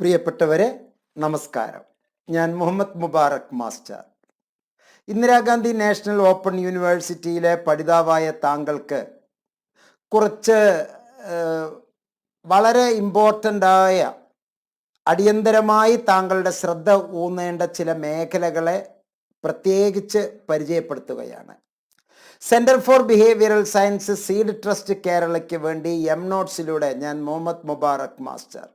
പ്രിയപ്പെട്ടവരെ നമസ്കാരം. ഞാൻ Muhammad Mubarak master. Indira Gandhi national open യൂണിവേഴ്സിറ്റിയിലെ പഠിതാവായ താങ്കൾക്ക് കുറച്ച് വളരെ ഇമ്പോർട്ടന്റ് ആയ അടിയന്തരമായി താങ്കളുടെ ശ്രദ്ധ ഊന്നേണ്ട ചില മേഖലകളെ പ്രത്യേകിച്ച് പരിചയപ്പെടുത്തുകയാണ്. Centre for behavioural science seed trust കേരളയ്ക്ക് വേണ്ടി എം നോട്ട്സിലൂടെ ഞാൻ മുഹമ്മദ് മുബാറക് മാസ്റ്റർ.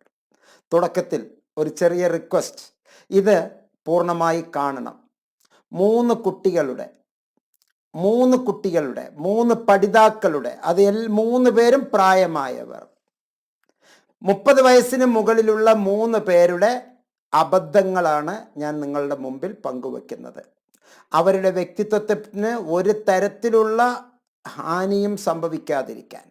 തുടക്കത്തിൽ ഒരു ചെറിയ റിക്വസ്റ്റ് ഇത് പൂർണമായി കാണണം. മൂന്ന് കുട്ടികളുടെ മൂന്ന് കുട്ടികളുടെ മൂന്ന് പഠിതാക്കളുടെ അത് എൽ- മൂന്ന് പേരും പ്രായമായവർ. മുപ്പത് വയസ്സിന് മുകളിലുള്ള മൂന്ന് പേരുടെ അബദ്ധങ്ങളാണ് ഞാൻ നിങ്ങളുടെ മുമ്പിൽ പങ്കുവെക്കുന്നത്. അവരുടെ വ്യക്തിത്വത്തിന് ഒരു തരത്തിലുള്ള ഹാനിയും സംഭവിക്കാതിരിക്കാൻ.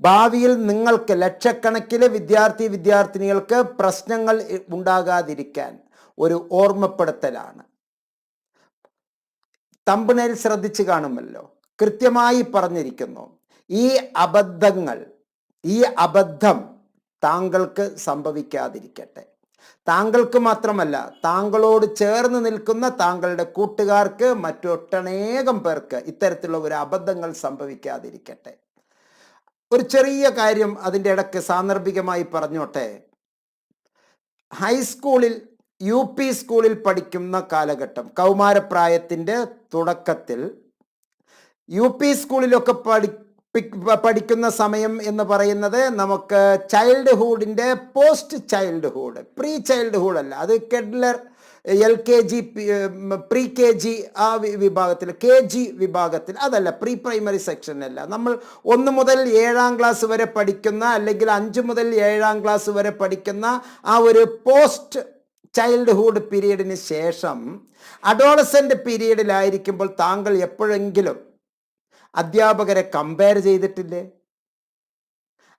ഭാവിയിൽ നിങ്ങൾക്ക് ലക്ഷക്കണക്കിന് വിദ്യാർത്ഥി വിദ്യാർത്ഥിനികൾക്ക് പ്രശ്നങ്ങൾ ഉണ്ടാകാതിരിക്കാൻ ഒരു ഓർമ്മപ്പെടുത്തലാണ്. തമ്പനയിൽ ശ്രദ്ധിച്ചു കാണുമല്ലോ. കൃത്യമായി പറഞ്ഞിരിക്കുന്നു. ഈ അബദ്ധങ്ങൾ ഈ അബദ്ധം താങ്കൾക്ക് സംഭവിക്കാതിരിക്കട്ടെ. താങ്കൾക്ക് മാത്രമല്ല താങ്കളോട് ചേർന്ന് നിൽക്കുന്ന താങ്കളുടെ കൂട്ടുകാർക്ക് മറ്റൊട്ടനേകം പേർക്ക് ഇത്തരത്തിലുള്ള ഒരു അബദ്ധങ്ങൾ സംഭവിക്കാതിരിക്കട്ടെ. ഒരു ചെറിയ കാര്യം അതിന്റെ ഇടയ്ക്ക് സാന്ദർഭികമായി പറഞ്ഞോട്ടെ. ഹൈസ്കൂളിൽ യു പി സ്കൂളിൽ പഠിക്കുന്ന കാലഘട്ടം കൗമാരപ്രായത്തിന്റെ തുടക്കത്തിൽ യു പി സ്കൂളിലൊക്കെ പഠി പഠിക്കുന്ന സമയം എന്ന് പറയുന്നത് നമുക്ക് ചൈൽഡ്ഹുഡിന്റെ പോസ്റ്റ് ചൈൽഡ്ഹുഡ് പ്രീ ചൈൽഡ്ഹുഡ് അല്ല. അത് കെഡ്ലർ L K G pre K G ആ വിഭാഗത്തിൽ കെ ജി വിഭാഗത്തിൽ അതല്ല പ്രീ പ്രൈമറി സെക്ഷനല്ല. നമ്മൾ ഒന്ന് മുതൽ ഏഴാം ക്ലാസ് വരെ പഠിക്കുന്ന അല്ലെങ്കിൽ അഞ്ച് മുതൽ ഏഴാം ക്ലാസ് വരെ പഠിക്കുന്ന ആ ഒരു പോസ്റ്റ് ചൈൽഡ്ഹുഡ് പീരീഡിന് ശേഷം അഡോളസെന്റ് പീരീഡിലായിരിക്കുമ്പോൾ താങ്കൾ എപ്പോഴെങ്കിലും അധ്യാപകരെ കമ്പയർ ചെയ്തിട്ടില്ലേ?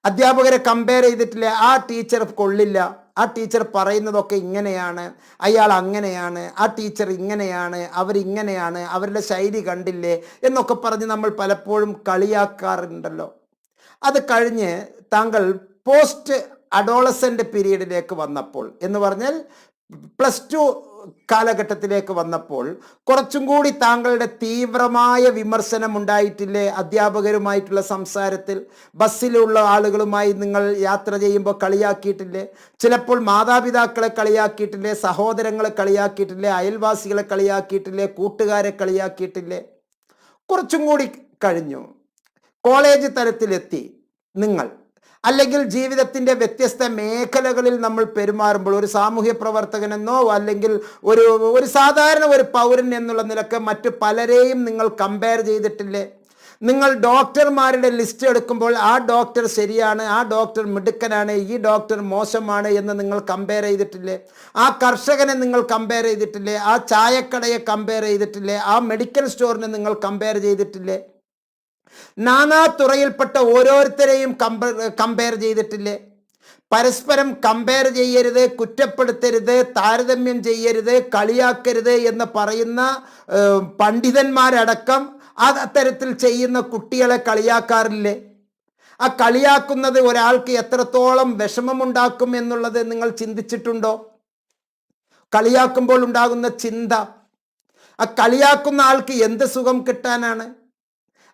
അധ്യാപകരെ കമ്പയർ ചെയ്തിട്ടില്ലേ? ആ ടീച്ചർ കൊള്ളില്ല. ആ ടീച്ചർ പറയുന്നതൊക്കെ ഇങ്ങനെയാണ് അയാൾ അങ്ങനെയാണ് ആ ടീച്ചർ ഇങ്ങനെയാണ് അവരിങ്ങനെയാണ് അവരുടെ ശൈലി കണ്ടില്ലേ എന്നൊക്കെ പറഞ്ഞ് നമ്മൾ പലപ്പോഴും കളിയാക്കാറുണ്ടല്ലോ. അത് കഴിഞ്ഞ് താങ്കൾ പോസ്റ്റ് അഡോളസന്റ് പീരീഡിലേക്ക് വന്നപ്പോൾ എന്ന് പറഞ്ഞാൽ പ്ലസ് ടു കാലഘട്ടത്തിലേക്ക് വന്നപ്പോൾ കുറച്ചും കൂടി താങ്കളുടെ തീവ്രമായ വിമർശനം ഉണ്ടായിട്ടില്ലേ അധ്യാപകരുമായിട്ടുള്ള സംസാരത്തിൽ ബസ്സിലുള്ള ആളുകളുമായി നിങ്ങൾ യാത്ര ചെയ്യുമ്പോൾ കളിയാക്കിയിട്ടില്ലേ? ചിലപ്പോൾ മാതാപിതാക്കളെ കളിയാക്കിയിട്ടില്ലേ? സഹോദരങ്ങളെ കളിയാക്കിയിട്ടില്ലേ? അയൽവാസികളെ കളിയാക്കിയിട്ടില്ലേ? കൂട്ടുകാരെ കളിയാക്കിയിട്ടില്ലേ? കുറച്ചും കൂടി കഴിഞ്ഞു. കോളേജ് തലത്തിലെത്തി. നിങ്ങൾ അല്ലെങ്കിൽ ജീവിതത്തിന്റെ വ്യത്യസ്ത മേഖലകളിൽ നമ്മൾ പെരുമാറുമ്പോൾ ഒരു സാമൂഹ്യ പ്രവർത്തകനെന്നോ അല്ലെങ്കിൽ ഒരു ഒരു സാധാരണ ഒരു പൗരൻ എന്നുള്ള നിലയ്ക്ക് മറ്റു പലരെയും നിങ്ങൾ കമ്പയർ ചെയ്തിട്ടില്ലേ? നിങ്ങൾ ഡോക്ടർമാരുടെ ലിസ്റ്റ് എടുക്കുമ്പോൾ ആ ഡോക്ടർ ശരിയാണ് ആ ഡോക്ടർ മിടുക്കനാണ് ഈ ഡോക്ടർ മോശമാണ് എന്ന് നിങ്ങൾ കമ്പയർ ചെയ്തിട്ടില്ലേ? ആ കർഷകനെ നിങ്ങൾ കമ്പയർ ചെയ്തിട്ടില്ലേ? ആ ചായക്കടയെ കമ്പയർ ചെയ്തിട്ടില്ലേ? ആ മെഡിക്കൽ സ്റ്റോറിനെ നിങ്ങൾ കമ്പയർ ചെയ്തിട്ടില്ലേ? നാനാ തുറയിൽപ്പെട്ട ഓരോരുത്തരെയും കമ്പയർ ചെയ്തിട്ടില്ലേ? പരസ്പരം കമ്പയർ ചെയ്യരുത് കുറ്റപ്പെടുത്തരുത് താരതമ്യം ചെയ്യരുത് കളിയാക്കരുത് എന്ന് പറയുന്ന പണ്ഡിതന്മാരടക്കം അത്തരത്തിൽ ചെയ്യുന്ന കുട്ടികളെ കളിയാക്കാറില്ലേ? ആ കളിയാക്കുന്നത് ഒരാൾക്ക് എത്രത്തോളം വിഷമമുണ്ടാക്കും എന്നുള്ളത് നിങ്ങൾ ചിന്തിച്ചിട്ടുണ്ടോ? കളിയാക്കുമ്പോൾ ഉണ്ടാകുന്ന ചിന്ത. ആ കളിയാക്കുന്ന ആൾക്ക് എന്ത് സുഖം കിട്ടാനാണ്?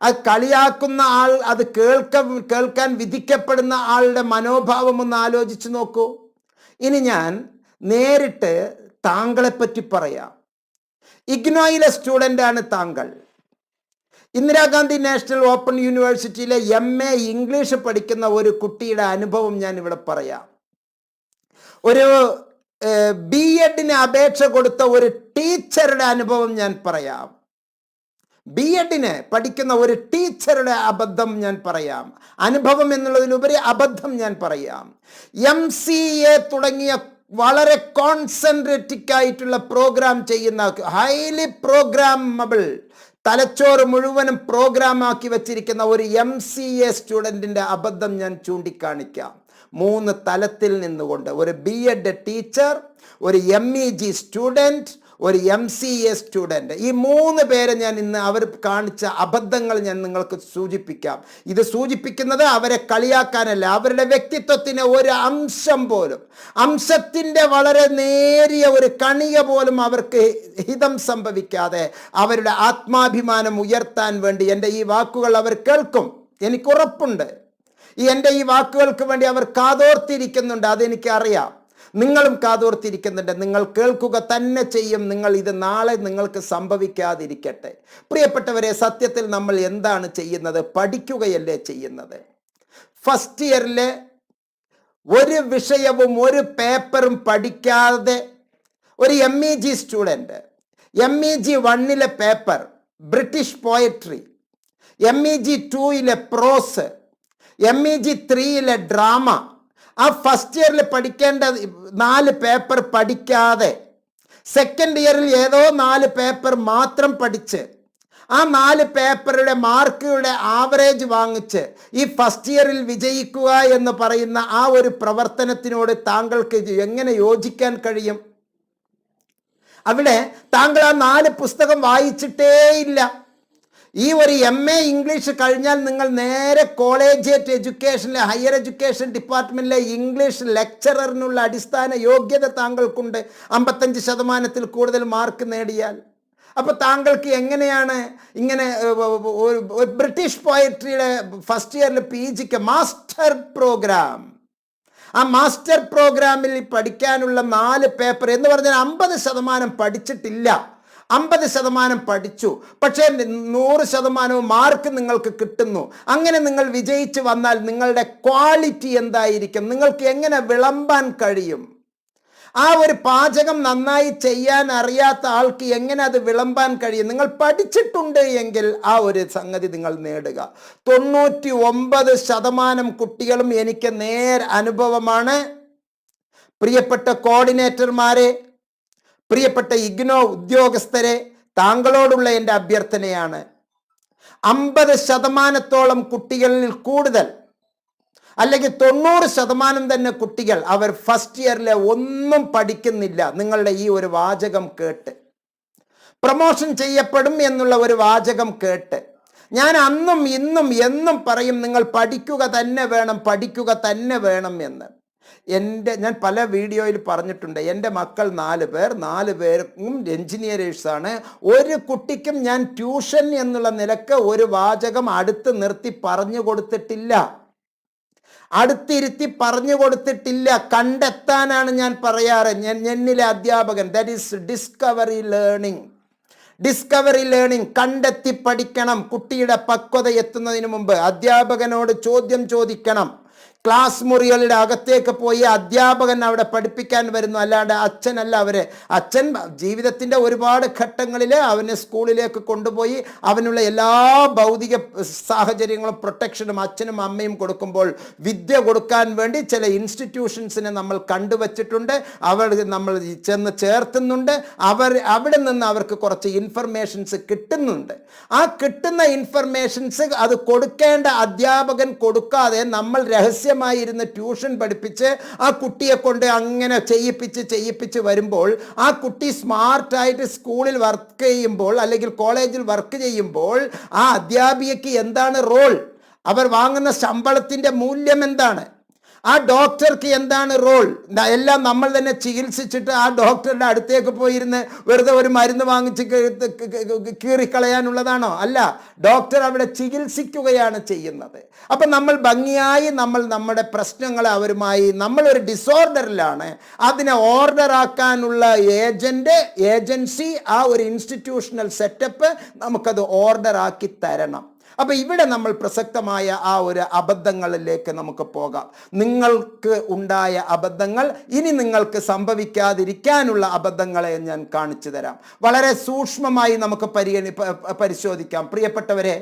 ആ കളിയാക്കുന്ന ആൾ അത് കേൾക്ക കേൾക്കാൻ വിധിക്കപ്പെടുന്ന ആളുടെ മനോഭാവം ഒന്ന് ആലോചിച്ച് നോക്കൂ. ഇനി ഞാൻ നേരിട്ട് താങ്കളെ പറ്റി പറയാം. ഇഗ്നോയിലെ ആണ് താങ്കൾ. ഇന്ദിരാഗാന്ധി നാഷണൽ ഓപ്പൺ യൂണിവേഴ്സിറ്റിയിലെ എം എ ഇംഗ്ലീഷ് പഠിക്കുന്ന ഒരു കുട്ടിയുടെ അനുഭവം ഞാൻ ഇവിടെ പറയാം. ഒരു ബി എഡിന് അപേക്ഷ കൊടുത്ത ഒരു ടീച്ചറുടെ അനുഭവം ഞാൻ പറയാം. ബി എഡിന് പഠിക്കുന്ന ഒരു ടീച്ചറുടെ അബദ്ധം ഞാൻ പറയാം. അനുഭവം എന്നുള്ളതിലുപരി അബദ്ധം ഞാൻ പറയാം. എം സി എ തുടങ്ങിയ വളരെ കോൺസെൻട്രേറ്റിക് ആയിട്ടുള്ള പ്രോഗ്രാം ചെയ്യുന്ന ഹൈലി പ്രോഗ്രാമബിൾ തലച്ചോറ് മുഴുവനും പ്രോഗ്രാം ആക്കി വെച്ചിരിക്കുന്ന ഒരു എം സി എ സ്റ്റുഡന്റിന്റെ അബദ്ധം ഞാൻ ചൂണ്ടിക്കാണിക്കാം. മൂന്ന് തലത്തിൽ നിന്നുകൊണ്ട് ഒരു ബി എഡ് ടീച്ചർ ഒരു എം ഇ ജി സ്റ്റുഡന്റ് ഒരു എം സി എ സ്റ്റുഡന്റ് ഈ മൂന്ന് പേരെ ഞാൻ ഇന്ന് അവർ കാണിച്ച അബദ്ധങ്ങൾ ഞാൻ നിങ്ങൾക്ക് സൂചിപ്പിക്കാം. ഇത് സൂചിപ്പിക്കുന്നത് അവരെ കളിയാക്കാനല്ല അവരുടെ വ്യക്തിത്വത്തിന് ഒരു അംശം പോലും. അംശത്തിന്റെ വളരെ നേരിയ ഒരു കണിക പോലും അവർക്ക് ഹിതം സംഭവിക്കാതെ അവരുടെ ആത്മാഭിമാനം ഉയർത്താൻ വേണ്ടി എന്റെ ഈ വാക്കുകൾ അവർ കേൾക്കും. എനിക്കുറപ്പുണ്ട് ഈ എന്റെ ഈ വാക്കുകൾക്ക് വേണ്ടി അവർ കാതോർത്തിരിക്കുന്നുണ്ട് അതെനിക്കറിയാം. നിങ്ങളും കാതോർത്തിരിക്കുന്നുണ്ട്. നിങ്ങൾ കേൾക്കുക തന്നെ ചെയ്യും. നിങ്ങൾ ഇത് നാളെ നിങ്ങൾക്ക് സംഭവിക്കാതിരിക്കട്ടെ. പ്രിയപ്പെട്ടവരെ സത്യത്തിൽ നമ്മൾ എന്താണ് ചെയ്യുന്നത്? പഠിക്കുകയല്ലേ ചെയ്യുന്നത്? ഫസ്റ്റ് ഇയറിലെ ഒരു വിഷയവും ഒരു പേപ്പറും പഠിക്കാതെ ഒരു M E G student M E G വണ്ണിലെ paper British poetry M E G ടൂയിലെ prose M E G ത്രീയിലെ ഡ്രാമ ആ ഫസ്റ്റ് ഇയറിൽ പഠിക്കേണ്ട നാല് പേപ്പർ പഠിക്കാതെ സെക്കൻഡ് ഇയറിൽ ഏതോ നാല് പേപ്പർ മാത്രം പഠിച്ച് ആ നാല് പേപ്പറുടെ മാർക്കുകളുടെ ആവറേജ് വാങ്ങിച്ച് ഈ ഫസ്റ്റ് ഇയറിൽ വിജയിക്കുക എന്ന് പറയുന്ന ആ ഒരു പ്രവർത്തനത്തിനോട് താങ്കൾക്ക് എങ്ങനെ യോജിക്കാൻ കഴിയും? അവിടെ താങ്കൾ ആ നാല് പുസ്തകം വായിച്ചിട്ടേയില്ല ഈ ഒരു എം എ ഇംഗ്ലീഷ് കഴിഞ്ഞാൽ നിങ്ങൾ നേരെ കോളേജിയറ്റ് എഡ്യൂക്കേഷനിലെ ഹയർ എഡ്യൂക്കേഷൻ ഡിപ്പാർട്ട്മെന്റിലെ ഇംഗ്ലീഷ് ലെക്ചററിനുള്ള അടിസ്ഥാന യോഗ്യത താങ്കൾക്കുണ്ട്. അമ്പത്തഞ്ച് ശതമാനത്തിൽ കൂടുതൽ മാർക്ക് നേടിയാൽ. അപ്പോൾ താങ്കൾക്ക് എങ്ങനെയാണ് ഇങ്ങനെ ഒരു ബ്രിട്ടീഷ് പോയട്രിയുടെ ഫസ്റ്റ് ഇയറിൽ പി ജിക്ക് മാസ്റ്റർ പ്രോഗ്രാം ആ മാസ്റ്റർ പ്രോഗ്രാമിൽ പഠിക്കാനുള്ള നാല് പേപ്പർ എന്ന് പറഞ്ഞാൽ അമ്പത് ശതമാനം പഠിച്ചിട്ടില്ല. അമ്പത് ശതമാനം പഠിച്ചു. പക്ഷേ നൂറ് ശതമാനവും മാർക്ക് നിങ്ങൾക്ക് കിട്ടുന്നു. അങ്ങനെ നിങ്ങൾ വിജയിച്ച് വന്നാൽ നിങ്ങളുടെ ക്വാളിറ്റി എന്തായിരിക്കും? നിങ്ങൾക്ക് എങ്ങനെ വിളമ്പാൻ കഴിയും? ആ ഒരു പാചകം നന്നായി ചെയ്യാൻ അറിയാത്ത ആൾക്ക് എങ്ങനെ അത് വിളമ്പാൻ കഴിയും? നിങ്ങൾ പഠിച്ചിട്ടുണ്ട് എങ്കിൽ ആ ഒരു സംഗതി നിങ്ങൾ നേടുക. തൊണ്ണൂറ്റി ഒമ്പത് ശതമാനം കുട്ടികളും എനിക്ക് നേർ അനുഭവമാണ്. പ്രിയപ്പെട്ട കോർഡിനേറ്റർമാരെ പ്രിയപ്പെട്ട ഇഗ്നോ ഉദ്യോഗസ്ഥരെ താങ്കളോടുള്ള എന്റെ അഭ്യർത്ഥനയാണ്. അമ്പത് ശതമാനത്തോളം കുട്ടികളിൽ കൂടുതൽ അല്ലെങ്കിൽ തൊണ്ണൂറ് ശതമാനം തന്നെ കുട്ടികൾ അവർ ഫസ്റ്റ് ഇയറിലെ ഒന്നും പഠിക്കുന്നില്ല നിങ്ങളുടെ ഈ ഒരു വാചകം കേട്ട്. പ്രൊമോഷൻ ചെയ്യപ്പെടും എന്നുള്ള ഒരു വാചകം കേട്ട്. ഞാൻ അന്നും ഇന്നും എന്നും പറയും നിങ്ങൾ പഠിക്കുക തന്നെ വേണം പഠിക്കുക തന്നെ വേണം എന്ന്. എന്റെ ഞാൻ പല വീഡിയോയിൽ പറഞ്ഞിട്ടുണ്ട് എന്റെ മക്കൾ നാല് പേർ നാല് പേർക്കും എൻജിനീയേഴ്സാണ്. ഒരു കുട്ടിക്കും ഞാൻ ട്യൂഷൻ എന്നുള്ള നിലയ്ക്ക് ഒരു വാചകം അടുത്ത് നിർത്തി പറഞ്ഞു കൊടുത്തിട്ടില്ല. അടുത്തിരുത്തി പറഞ്ഞു കൊടുത്തിട്ടില്ല. കണ്ടെത്താനാണ് ഞാൻ പറയാറ്. ഞാൻ എന്നിലെ അധ്യാപകൻ that is discovery learning discovery learning കണ്ടെത്തി പഠിക്കണം. കുട്ടിയുടെ പക്വത എത്തുന്നതിന് മുമ്പ് അധ്യാപകനോട് ചോദ്യം ചോദിക്കണം. ക്ലാസ് മുറികളുടെ അകത്തേക്ക് പോയി അധ്യാപകൻ അവിടെ പഠിപ്പിക്കാൻ വരുന്നു. അല്ലാണ്ട് അച്ഛനല്ല അവരെ. അച്ഛൻ ജീവിതത്തിന്റെ ഒരുപാട് ഘട്ടങ്ങളിൽ അവനെ സ്കൂളിലേക്ക് കൊണ്ടുപോയി അവനുള്ള എല്ലാ ഭൗതിക സാഹചര്യങ്ങളും പ്രൊട്ടക്ഷനും അച്ഛനും അമ്മയും കൊടുക്കുമ്പോൾ വിദ്യ കൊടുക്കാൻ വേണ്ടി ചില ഇൻസ്റ്റിറ്റ്യൂഷൻസിനെ നമ്മൾ കണ്ടുവച്ചിട്ടുണ്ട്. അവർ നമ്മൾ ചെന്ന് ചേർത്തുന്നുണ്ട്. അവർ അവിടെ നിന്ന് അവർക്ക് കുറച്ച് ഇൻഫർമേഷൻസ് കിട്ടുന്നുണ്ട്. ആ കിട്ടുന്ന ഇൻഫർമേഷൻസ് അത് കൊടുക്കേണ്ട അധ്യാപകൻ കൊടുക്കാതെ നമ്മൾ ഇരുന്ന് ട്യൂഷൻ പഠിപ്പിച്ച് ആ കുട്ടിയെ കൊണ്ട് അങ്ങനെ ചെയ്യിപ്പിച്ച് ചെയ്യിപ്പിച്ച് വരുമ്പോൾ ആ കുട്ടി സ്മാർട്ടായിട്ട് സ്കൂളിൽ വർക്ക് ചെയ്യുമ്പോൾ അല്ലെങ്കിൽ കോളേജിൽ വർക്ക് ചെയ്യുമ്പോൾ ആ അധ്യാപികയ്ക്ക് എന്താണ് റോൾ അവർ വാങ്ങുന്ന ശമ്പളത്തിന്റെ മൂല്യം എന്താണ്? ആ ഡോക്ടർക്ക് എന്താണ് റോൾ? എല്ലാം നമ്മൾ തന്നെ ചികിത്സിച്ചിട്ട് ആ ഡോക്ടറുടെ അടുത്തേക്ക് പോയിരുന്ന് വെറുതെ ഒരു മരുന്ന് വാങ്ങിച്ച് കീറിക്കളയാനുള്ളതാണോ? അല്ല ഡോക്ടർ അവിടെ ചികിത്സിക്കുകയാണ് ചെയ്യുന്നത്. അപ്പം നമ്മൾ ഭംഗിയായി നമ്മൾ നമ്മുടെ പ്രശ്നങ്ങൾ അവരുമായി നമ്മളൊരു ഡിസോർഡറിലാണ്. അതിനെ ഓർഡറാക്കാനുള്ള ഏജന്റ് ഏജൻസി ആ ഒരു ഇൻസ്റ്റിറ്റ്യൂഷണൽ സെറ്റപ്പ് നമുക്കത് ഓർഡറാക്കി തരണം. അപ്പൊ ഇവിടെ നമ്മൾ പ്രസക്തമായ ആ ഒരു അബദ്ധങ്ങളിലേക്ക് നമുക്ക് പോകാം. നിങ്ങൾക്ക് ഉണ്ടായ അബദ്ധങ്ങൾ ഇനി നിങ്ങൾക്ക് സംഭവിക്കാതിരിക്കാനുള്ള അബദ്ധങ്ങളെ ഞാൻ കാണിച്ചു തരാം. വളരെ സൂക്ഷ്മമായി നമുക്ക് പരിഗണി പരിശോധിക്കാം. പ്രിയപ്പെട്ടവരെ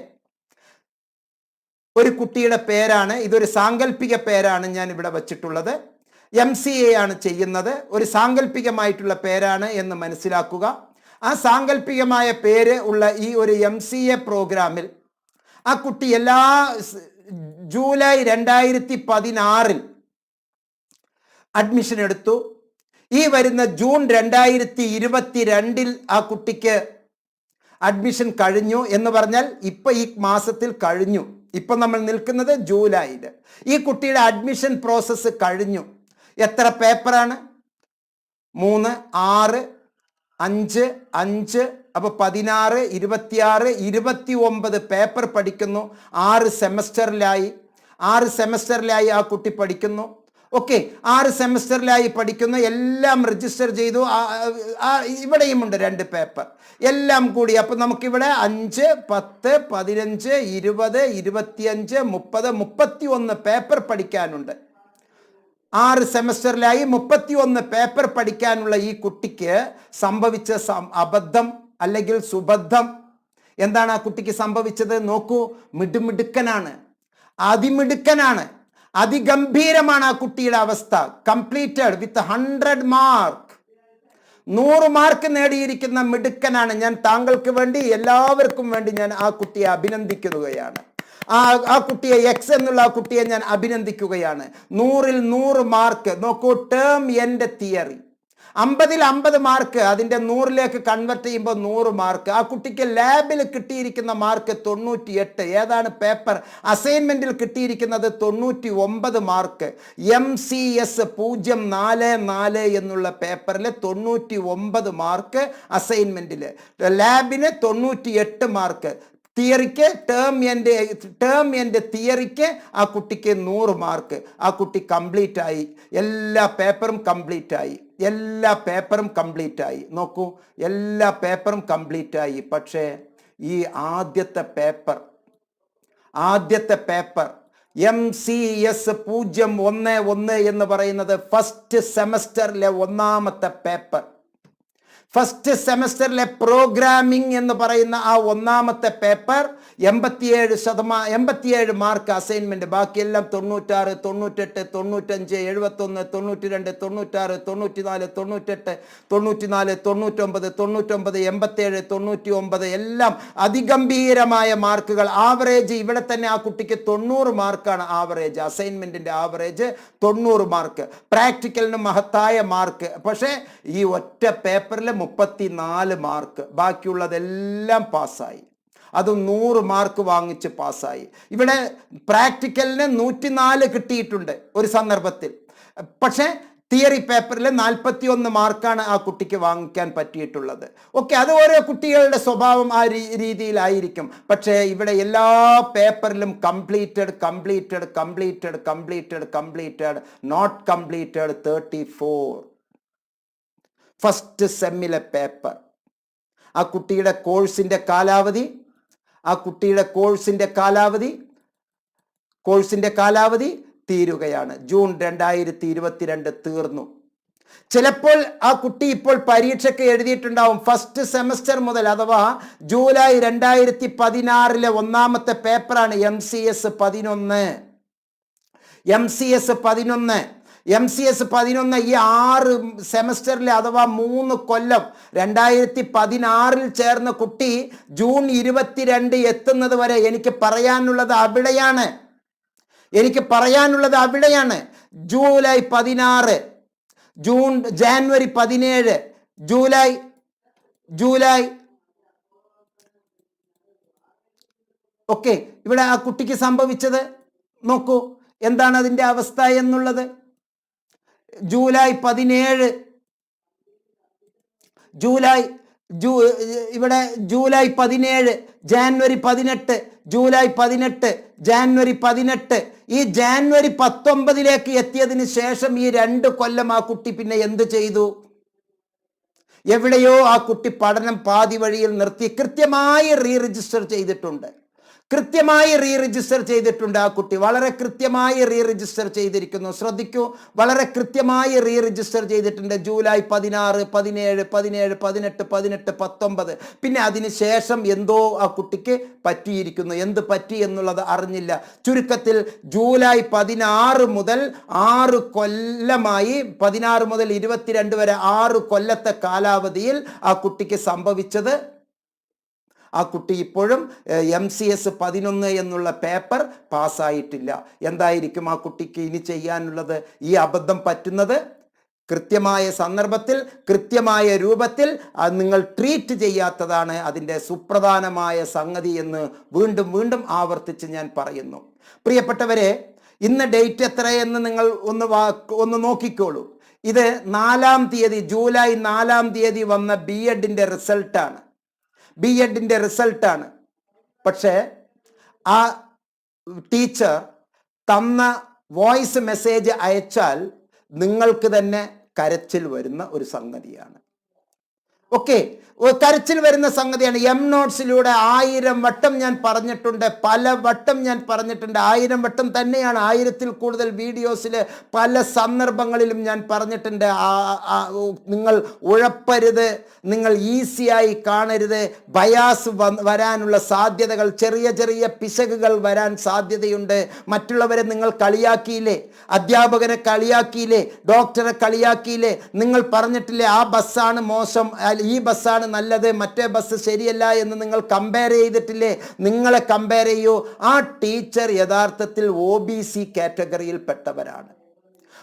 ഒരു കുട്ടിയുടെ പേരാണ് ഇതൊരു സാങ്കല്പിക പേരാണ് ഞാൻ ഇവിടെ വച്ചിട്ടുള്ളത്. എം സി എ ആണ് ചെയ്യുന്നത്. ഒരു സാങ്കല്പികമായിട്ടുള്ള പേരാണ് എന്ന് മനസ്സിലാക്കുക. ആ സാങ്കല്പികമായ പേര് ഉള്ള ഈ ഒരു എം സി എ പ്രോഗ്രാമിൽ ആ കുട്ടി എല്ലാ ജൂലൈ രണ്ടായിരത്തി പതിനാറിൽ അഡ്മിഷൻ എടുത്തു. ഈ വരുന്ന ജൂൺ രണ്ടായിരത്തി ഇരുപത്തി രണ്ടിൽ ആ കുട്ടിക്ക് അഡ്മിഷൻ കഴിഞ്ഞു എന്ന് പറഞ്ഞാൽ ഇപ്പൊ ഈ മാസത്തിൽ കഴിഞ്ഞു. ഇപ്പൊ നമ്മൾ നിൽക്കുന്നത് ജൂലൈയിൽ. ഈ കുട്ടിയുടെ അഡ്മിഷൻ പ്രോസസ്സ് കഴിഞ്ഞു. എത്ര പേപ്പറാണ് മൂന്ന് ആറ് അഞ്ച് അഞ്ച് അപ്പോൾ പതിനാറ് ഇരുപത്തിയാറ് ഇരുപത്തി ഒമ്പത് പേപ്പർ പഠിക്കുന്നു. ആറ് സെമസ്റ്ററിലായി. ആറ് സെമസ്റ്ററിലായി ആ കുട്ടി പഠിക്കുന്നു. ഓക്കെ ആറ് സെമസ്റ്ററിലായി പഠിക്കുന്നു. എല്ലാം രജിസ്റ്റർ ചെയ്തു. ഇവിടെയുമുണ്ട് രണ്ട് പേപ്പർ. എല്ലാം കൂടി. അപ്പം നമുക്കിവിടെ അഞ്ച് പത്ത് പതിനഞ്ച് ഇരുപത് ഇരുപത്തിയഞ്ച് മുപ്പത് മുപ്പത്തി ഒന്ന് പേപ്പർ പഠിക്കാനുണ്ട്. ആറ് സെമസ്റ്ററിലായി മുപ്പത്തി ഒന്ന് പേപ്പർ പഠിക്കാനുള്ള ഈ കുട്ടിക്ക് സംഭവിച്ച അബദ്ധം അല്ലെങ്കിൽ സുബദ്ധം. എന്താണ് ആ കുട്ടിക്ക് സംഭവിച്ചത്? നോക്കൂ മിടുമിടുക്കനാണ്. അതിമിടുക്കനാണ്. അതിഗംഭീരമാണ് ആ കുട്ടിയുടെ അവസ്ഥ. കംപ്ലീറ്റഡ് വിത്ത് ഹൺഡ്രഡ് മാർക്ക് നൂറ് മാർക്ക് നേടിയിരിക്കുന്ന മിടുക്കനാണ്. ഞാൻ താങ്കൾക്ക് വേണ്ടി എല്ലാവർക്കും വേണ്ടി ഞാൻ ആ കുട്ടിയെ അഭിനന്ദിക്കുകയാണ്. ആ ആ കുട്ടിയെ എക്സ് എന്നുള്ള ആ കുട്ടിയെ ഞാൻ അഭിനന്ദിക്കുകയാണ്. നൂറിൽ നൂറ് മാർക്ക് നോക്കൂ ടേം എന്റെ തിയറി അമ്പതിൽ അമ്പത് മാർക്ക് അതിന്റെ നൂറിലേക്ക് കൺവെർട്ട് ചെയ്യുമ്പോൾ നൂറ് മാർക്ക്. ആ കുട്ടിക്ക് ലാബിൽ കിട്ടിയിരിക്കുന്ന മാർക്ക് തൊണ്ണൂറ്റി എട്ട് ഏതാണ് പേപ്പർ അസൈൻമെന്റിൽ കിട്ടിയിരിക്കുന്നത് തൊണ്ണൂറ്റി ഒമ്പത് മാർക്ക്. എം സി എസ് പൂജ്യം നാല് നാല് എന്നുള്ള പേപ്പറിൽ തൊണ്ണൂറ്റി ഒമ്പത് മാർക്ക് അസൈൻമെന്റിൽ ലാബിന് തൊണ്ണൂറ്റി എട്ട് മാർക്ക്. തിയറിക്ക് ടേം എന്റെ ടേം എന്റെ തിയറിക്ക് ആ കുട്ടിക്ക് നൂറ് മാർക്ക്. ആ കുട്ടി കംപ്ലീറ്റ് ആയി. എല്ലാ പേപ്പറും കംപ്ലീറ്റ് ആയി. എല്ലാ പേപ്പറും കംപ്ലീറ്റ് ആയി നോക്കൂ എല്ലാ പേപ്പറും കംപ്ലീറ്റ് ആയി പക്ഷേ ഈ ആദ്യത്തെ പേപ്പർ ആദ്യത്തെ പേപ്പർ എം സി എസ് പൂജ്യം ഒന്ന് ഒന്ന് എന്ന് പറയുന്നത് ഫസ്റ്റ് സെമസ്റ്ററിലെ ഒന്നാമത്തെ പേപ്പർ. ഫസ്റ്റ് സെമസ്റ്ററിലെ പ്രോഗ്രാമിംഗ് എന്ന് പറയുന്ന ആ ഒന്നാമത്തെ പേപ്പർ എൺപത്തിയേഴ് ശതമാ എൺപത്തിയേഴ് മാർക്ക് അസൈൻമെന്റ് ബാക്കിയെല്ലാം തൊണ്ണൂറ്റാറ് തൊണ്ണൂറ്റെട്ട് തൊണ്ണൂറ്റഞ്ച് എഴുപത്തൊന്ന് തൊണ്ണൂറ്റി രണ്ട് തൊണ്ണൂറ്റാറ് തൊണ്ണൂറ്റിനാല് തൊണ്ണൂറ്റെട്ട് തൊണ്ണൂറ്റിനാല് തൊണ്ണൂറ്റൊമ്പത് തൊണ്ണൂറ്റൊമ്പത് എൺപത്തേഴ് തൊണ്ണൂറ്റി ഒമ്പത് എല്ലാം അതിഗംഭീരമായ മാർക്കുകൾ ആവറേജ് ഇവിടെ തന്നെ ആ കുട്ടിക്ക് തൊണ്ണൂറ് മാർക്കാണ് ആവറേജ് അസൈൻമെന്റിന്റെ ആവറേജ് തൊണ്ണൂറ് മാർക്ക് പ്രാക്ടിക്കലിന് മഹത്തായ മാർക്ക് പക്ഷേ ഈ ഒറ്റ പേപ്പറിൽ മുപ്പത്തി നാല് മാർക്ക്. ബാക്കിയുള്ളതെല്ലാം പാസ്സായി. അത് നൂറ് മാർക്ക് വാങ്ങിച്ച് പാസ്സായി. ഇവിടെ പ്രാക്ടിക്കലിന് നൂറ്റിനാല് കിട്ടിയിട്ടുണ്ട് ഒരു സന്ദർഭത്തിൽ. പക്ഷേ തിയറി പേപ്പറിൽ നാൽപ്പത്തി ഒന്ന് മാർക്കാണ് ആ കുട്ടിക്ക് വാങ്ങിക്കാൻ പറ്റിയിട്ടുള്ളത്. ഓക്കെ അത് ഓരോ കുട്ടികളുടെ സ്വഭാവം ആ രീതിയിലായിരിക്കും. പക്ഷേ ഇവിടെ എല്ലാ പേപ്പറിലും completed completed completed completed completed not completed thirty four first സെമ്മിലെ paper. ആ കുട്ടിയുടെ കോഴ്സിന്റെ കാലാവധി ആ കുട്ടിയുടെ കോഴ്സിന്റെ കാലാവധി കോഴ്സിന്റെ കാലാവധി തീരുകയാണ്. ജൂൺ രണ്ടായിരത്തി ഇരുപത്തിരണ്ട് തീർന്നു. ചിലപ്പോൾ ആ കുട്ടി ഇപ്പോൾ പരീക്ഷയ്ക്ക് എഴുതിയിട്ടുണ്ടാവും. ഫസ്റ്റ് സെമസ്റ്റർ മുതൽ അഥവാ ജൂലൈ രണ്ടായിരത്തി പതിനാറിലെ ഒന്നാമത്തെ പേപ്പറാണ് എം സി എസ് പതിനൊന്ന്. എം സി എസ് പതിനൊന്ന്. എം സി എസ് പതിനൊന്ന് ഈ ആറ് സെമസ്റ്ററിൽ അഥവാ മൂന്ന് കൊല്ലം രണ്ടായിരത്തി പതിനാറിൽ ചേർന്ന കുട്ടി ജൂൺ ഇരുപത്തിരണ്ട് എത്തുന്നത് വരെ എനിക്ക് പറയാനുള്ളത് അവിടെയാണ്. എനിക്ക് പറയാനുള്ളത് അവിടെയാണ്. ജൂലൈ പതിനാറ് ജൂൺ ജാനുവരി പതിനേഴ് ജൂലൈ ജൂലൈ ഓക്കെ ഇവിടെ ആ കുട്ടിക്ക് സംഭവിച്ചത് നോക്കൂ. എന്താണ് അതിന്റെ അവസ്ഥ എന്നുള്ളത്? ജൂലൈ പതിനേഴ്. ജൂലൈ ജൂ ഇവിടെ ജൂലൈ പതിനേഴ് ജാനുവരി പതിനെട്ട് ജൂലൈ പതിനെട്ട് ജാനുവരി പതിനെട്ട്. ഈ ജാനുവരി പത്തൊമ്പതിലേക്ക് എത്തിയതിന് ശേഷം ഈ രണ്ട് കൊല്ലം ആ കുട്ടി പിന്നെ എന്ത് ചെയ്തു? എവിടെയോ ആ കുട്ടി പഠനം പാതി വഴിയിൽ നിർത്തി കൃത്യമായി റീ രജിസ്റ്റർ ചെയ്തിട്ടുണ്ട്. കൃത്യമായി റീ രജിസ്റ്റർ ചെയ്തിട്ടുണ്ട് ആ കുട്ടി. വളരെ കൃത്യമായി റീ രജിസ്റ്റർ ചെയ്തിരിക്കുന്നു. ശ്രദ്ധിക്കൂ വളരെ കൃത്യമായി റീ രജിസ്റ്റർ ചെയ്തിട്ടുണ്ട്. ജൂലൈ പതിനാറ് പതിനേഴ് പതിനേഴ് പതിനെട്ട് പതിനെട്ട് പത്തൊമ്പത്. പിന്നെ അതിന് ശേഷം എന്തോ ആ കുട്ടിക്ക് പറ്റിയിരിക്കുന്നു. എന്ത് പറ്റി എന്നുള്ളത് അറിഞ്ഞില്ല. ചുരുക്കത്തിൽ ജൂലൈ പതിനാറ് മുതൽ ആറ് കൊല്ലമായി പതിനാറ് മുതൽ ഇരുപത്തിരണ്ട് വരെ ആറ് കൊല്ലത്തെ കാലാവധിയിൽ ആ കുട്ടിക്ക് സംഭവിച്ചത് ആ കുട്ടി ഇപ്പോഴും എം സി എസ് പതിനൊന്ന് എന്നുള്ള പേപ്പർ പാസ്സായിട്ടില്ല. എന്തായിരിക്കും ആ കുട്ടിക്ക് ഇനി ചെയ്യാനുള്ളത്? ഈ അബദ്ധം പറ്റുന്നത്? കൃത്യമായ സന്ദർഭത്തിൽ കൃത്യമായ രൂപത്തിൽ നിങ്ങൾ ട്രീറ്റ് ചെയ്യാത്തതാണ് അതിന്റെ സുപ്രധാനമായ സംഗതി എന്ന് വീണ്ടും വീണ്ടും ആവർത്തിച്ച് ഞാൻ പറയുന്നു. പ്രിയപ്പെട്ടവരെ ഇന്ന് ഡേറ്റ് എത്രയെന്ന് നിങ്ങൾ ഒന്ന് വാ ഒന്ന് നോക്കിക്കോളൂ. ഇത് നാലാം തീയതി ജൂലൈ നാലാം തീയതി വന്ന ബി എഡിന്റെ റിസൾട്ടാണ്. ബി എഡിന്റെ റിസൾട്ടാണ് പക്ഷേ ആ ടീച്ചർ തന്ന വോയിസ് മെസ്സേജ് അയച്ചാൽ നിങ്ങൾക്ക് തന്നെ കരച്ചിൽ വരുന്ന ഒരു സംഗതിയാണ്. ഓക്കെ. കരച്ചിൽ വരുന്ന സംഗതിയാണ്. എം നോട്ട്സിലൂടെ ആയിരം വട്ടം ഞാൻ പറഞ്ഞിട്ടുണ്ട്. പല വട്ടം ഞാൻ പറഞ്ഞിട്ടുണ്ട്. ആയിരം വട്ടം തന്നെയാണ് ആയിരത്തിൽ കൂടുതൽ വീഡിയോസിൽ പല സന്ദർഭങ്ങളിലും ഞാൻ പറഞ്ഞിട്ടുണ്ട്. നിങ്ങൾ ഉഴപ്പരുത്. നിങ്ങൾ ഈസിയായി കാണരുത്. ബയാസ് വരാനുള്ള സാധ്യതകൾ ചെറിയ ചെറിയ പിശകുകൾ വരാൻ സാധ്യതയുണ്ട്. മറ്റുള്ളവരെ നിങ്ങൾ കളിയാക്കിയില്ലേ? അധ്യാപകനെ കളിയാക്കിയില്ലേ? ഡോക്ടറെ കളിയാക്കിയില്ലേ? നിങ്ങൾ പറഞ്ഞിട്ടില്ലേ ആ ബസ്സാണ് മോശം ഈ ബസ്സാണ് നല്ലത് മറ്റേ ബസ് ശരിയല്ല എന്ന് നിങ്ങൾ കമ്പയർ ചെയ്തിട്ടില്ലേ? നിങ്ങളെ കമ്പയർ ചെയ്യൂ. ആ ടീച്ചർ യഥാർത്ഥത്തിൽ ഒ ബി സി കാറ്റഗറിയിൽ പെട്ടവരാണ്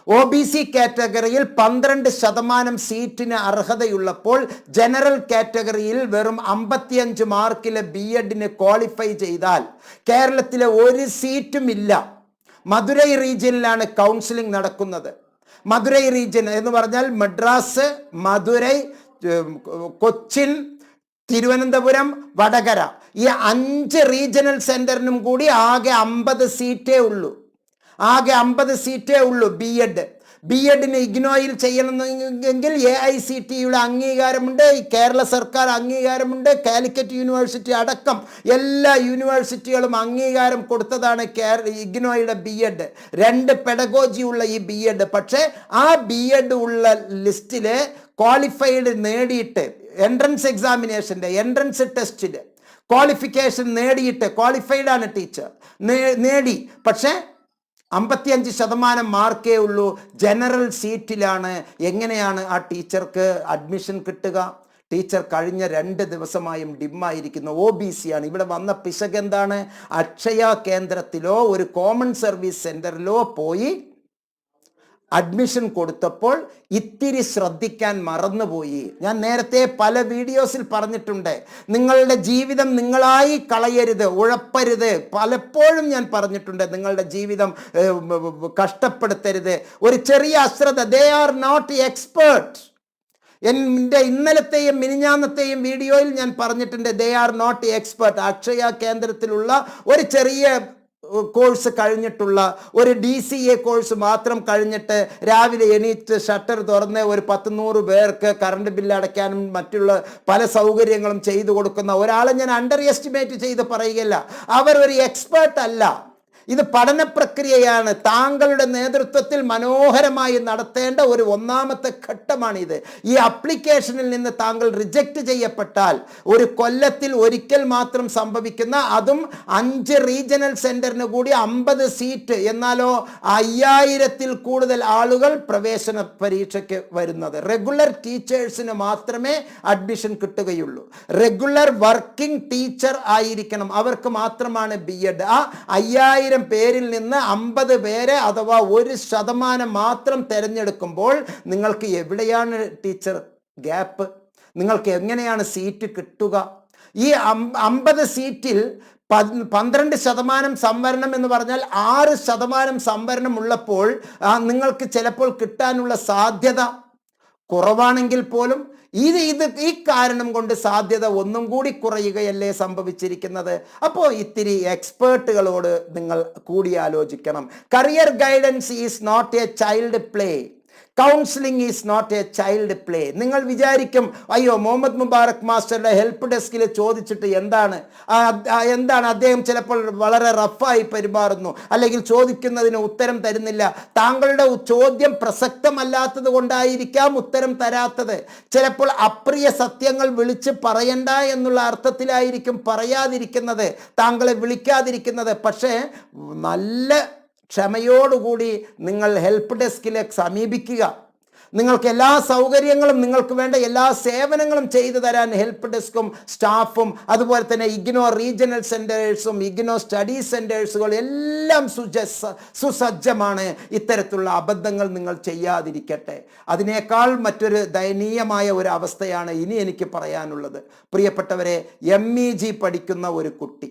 ഒ ബി സി കാറ്റഗറിയിൽ പന്ത്രണ്ട് ശതമാനം സീറ്റിന് അർഹതയുള്ളപ്പോൾ ജനറൽ കാറ്റഗറിയിൽ വെറും അമ്പത്തിയഞ്ച് മാർക്കിലെ ബി എഡിന് ക്വാളിഫൈ ചെയ്താൽ കേരളത്തിലെ ഒരു സീറ്റും ഇല്ല. മധുരൈ റീജിയനിലാണ് കൗൺസിലിംഗ് നടക്കുന്നത്. മധുരൈ റീജിയൻ എന്ന് പറഞ്ഞാൽ മദ്രാസ് മധുരൈ കൊച്ചിൻ തിരുവനന്തപുരം വടകര. ഈ അഞ്ച് റീജിയണൽ സെന്ററിനും കൂടി ആകെ അമ്പത് സീറ്റേ ഉള്ളൂ. ആകെ അമ്പത് സീറ്റേ ഉള്ളൂ ബി എഡ് ബി എഡിന് ഇഗ്നോയിൽ ചെയ്യണമെങ്കിൽ എ ഐ സി ടിയുടെ അംഗീകാരമുണ്ട് കേരള സർക്കാർ അംഗീകാരമുണ്ട് കാലിക്കറ്റ് യൂണിവേഴ്സിറ്റി അടക്കം എല്ലാ യൂണിവേഴ്സിറ്റികളും അംഗീകാരം കൊടുത്തതാണ് ഇഗ്നോയുടെ ബി എഡ് രണ്ട് പെഡഗോജി ഉള്ള ഈ ബി എഡ് പക്ഷേ ആ ബി എഡ് ഉള്ള ലിസ്റ്റിൽ ക്വാളിഫൈഡ് നേടിയിട്ട് എൻട്രൻസ് എക്സാമിനേഷന്റെ എൻട്രൻസ് ടെസ്റ്റിൽ ക്വാളിഫിക്കേഷൻ നേടിയിട്ട് ക്വാളിഫൈഡ് ആണ് ടീച്ചർ നേടി. പക്ഷേ അമ്പത്തിയഞ്ച് ശതമാനം മാർക്കേ ഉള്ളൂ. ജനറൽ സീറ്റിലാണ് എങ്ങനെയാണ് ആ ടീച്ചർക്ക് അഡ്മിഷൻ കിട്ടുക? ടീച്ചർ കഴിഞ്ഞ രണ്ട് ദിവസമായും ഡിമ്മായിരിക്കുന്നു ഒ ബി സി ആണ്. ഇവിടെ വന്ന പിശക് എന്താണ്? അക്ഷയ കേന്ദ്രത്തിലോ ഒരു കോമൺ സർവീസ് സെന്ററിലോ പോയി അഡ്മിഷൻ കൊടുത്തപ്പോൾ ഇത്തിരി ശ്രദ്ധിക്കാൻ മറന്നുപോയി. ഞാൻ നേരത്തെ പല വീഡിയോസിൽ പറഞ്ഞിട്ടുണ്ട്. നിങ്ങളുടെ ജീവിതം നിങ്ങളായി കളയരുത് ഉഴപ്പരുത്. പലപ്പോഴും ഞാൻ പറഞ്ഞിട്ടുണ്ട് നിങ്ങളുടെ ജീവിതം കഷ്ടപ്പെടുത്തരുത്. ഒരു ചെറിയ അശ്രദ്ധ. ദേ ആർ നോട്ട് എക്സ്പേർട്ട് എന്റെ ഇന്നലത്തെയും മിനിഞ്ഞാന്നത്തെയും വീഡിയോയിൽ ഞാൻ പറഞ്ഞിട്ടുണ്ട്. They are not expert Akshaya കേന്ദ്രത്തിലുള്ള ഒരു ചെറിയ കോഴ്സ് കഴിഞ്ഞിട്ടുള്ള ഒരു ഡി സി എ കോഴ്സ് മാത്രം കഴിഞ്ഞിട്ട് രാവിലെ എണീറ്റ് ഷട്ടർ തുറന്ന് ഒരു പത്ത് നൂറ് പേർക്ക് കറണ്ട് ബില്ല് അടയ്ക്കാനും മറ്റുള്ള പല സൗകര്യങ്ങളും ചെയ്തു കൊടുക്കുന്ന ഒരാളെ ഞാൻ അണ്ടർ എസ്റ്റിമേറ്റ് ചെയ്ത് പറയുകയല്ല. അവർ ഒരു എക്സ്പേർട്ട് അല്ല. ഇത് പഠന പ്രക്രിയയാണ് താങ്കളുടെ നേതൃത്വത്തിൽ മനോഹരമായി നടത്തേണ്ട ഒരു ഒന്നാമത്തെ ഘട്ടമാണിത്. ഈ അപ്ലിക്കേഷനിൽ നിന്ന് താങ്കൾ റിജക്റ്റ് ചെയ്യപ്പെട്ടാൽ ഒരു കൊല്ലത്തിൽ ഒരിക്കൽ മാത്രം സംഭവിക്കുന്ന അതും അഞ്ച് റീജിയണൽ സെന്ററിന് കൂടി അമ്പത് സീറ്റ്. എന്നാലോ അയ്യായിരത്തിൽ കൂടുതൽ ആളുകൾ പ്രവേശന പരീക്ഷയ്ക്ക് വരുന്നത്. റെഗുലർ ടീച്ചേഴ്സിന് മാത്രമേ അഡ്മിഷൻ കിട്ടുകയുള്ളൂ. റെഗുലർ വർക്കിംഗ് ടീച്ചർ ആയിരിക്കണം. അവർക്ക് മാത്രമാണ് ബി എഡ്. ആ അയ്യായിരം പേരിൽ നിന്ന് അമ്പത് പേരെ അഥവാ ഒരു ശതമാനം മാത്രം തിരഞ്ഞെടുക്കുമ്പോൾ നിങ്ങൾക്ക് എവിടെയാണ് ടീച്ചർ ഗ്യാപ്പ്? നിങ്ങൾക്ക് എങ്ങനെയാണ് സീറ്റ് കിട്ടുക? ഈ അമ്പത് സീറ്റിൽ പന്ത്രണ്ട് ശതമാനം സംവരണം എന്ന് പറഞ്ഞാൽ ആറ് ശതമാനം സംവരണം ഉള്ളപ്പോൾ നിങ്ങൾക്ക് ചിലപ്പോൾ കിട്ടാനുള്ള സാധ്യത കുറവാണെങ്കിൽ പോലും ഇത് ഇത് ഈ കാരണം കൊണ്ട് സാധ്യത ഒന്നും കൂടി കുറയുകയല്ലേ സംഭവിച്ചിരിക്കുന്നത്? അപ്പോൾ ഇത്തിരി എക്സ്പേർട്ടുകളോട് നിങ്ങൾ കൂടിയാലോചിക്കണം. Career guidance is not a child play counselling is not a child play നിങ്ങൾ വിചാരിക്കും അയ്യോ മുഹമ്മദ് മുബാറക് മാസ്റ്ററുടെ ഹെൽപ്പ് ഡെസ്കിൽ ചോദിച്ചിട്ട് എന്താണ്? എന്താണ് അദ്ദേഹം ചിലപ്പോൾ വളരെ റഫായി പെരുമാറുന്നു. അല്ലെങ്കിൽ ചോദിക്കുന്നതിന് ഉത്തരം തരുന്നില്ല. താങ്കളുടെ ചോദ്യം പ്രസക്തമല്ലാത്തത് കൊണ്ടായിരിക്കാം ഉത്തരം തരാത്തത്. ചിലപ്പോൾ അപ്രിയ സത്യങ്ങൾ വിളിച്ച് പറയണ്ട എന്നുള്ള അർത്ഥത്തിലായിരിക്കും പറയാതിരിക്കുന്നത് താങ്കളെ വിളിക്കാതിരിക്കുന്നത്. പക്ഷേ നല്ല ക്ഷമയോടുകൂടി നിങ്ങൾ ഹെൽപ്പ് ഡെസ്കിലെ സമീപിക്കുക. നിങ്ങൾക്ക് എല്ലാ സൗകര്യങ്ങളും നിങ്ങൾക്ക് വേണ്ട എല്ലാ സേവനങ്ങളും ചെയ്തു തരാൻ ഹെൽപ്പ് ഡെസ്കും സ്റ്റാഫും അതുപോലെ തന്നെ ഇഗ്നോ റീജിയണൽ സെന്റേഴ്സും ഇഗ്നോ സ്റ്റഡി സെന്റേഴ്സുകളും എല്ലാം സുജ സുസജ്ജമാണ്. ഇത്തരത്തിലുള്ള അബദ്ധങ്ങൾ നിങ്ങൾ ചെയ്യാതിരിക്കട്ടെ. അതിനേക്കാൾ മറ്റൊരു ദയനീയമായ ഒരു അവസ്ഥയാണ് ഇനി എനിക്ക് പറയാനുള്ളത്. പ്രിയപ്പെട്ടവരെ എം ഇ ജി പഠിക്കുന്ന ഒരു കുട്ടി.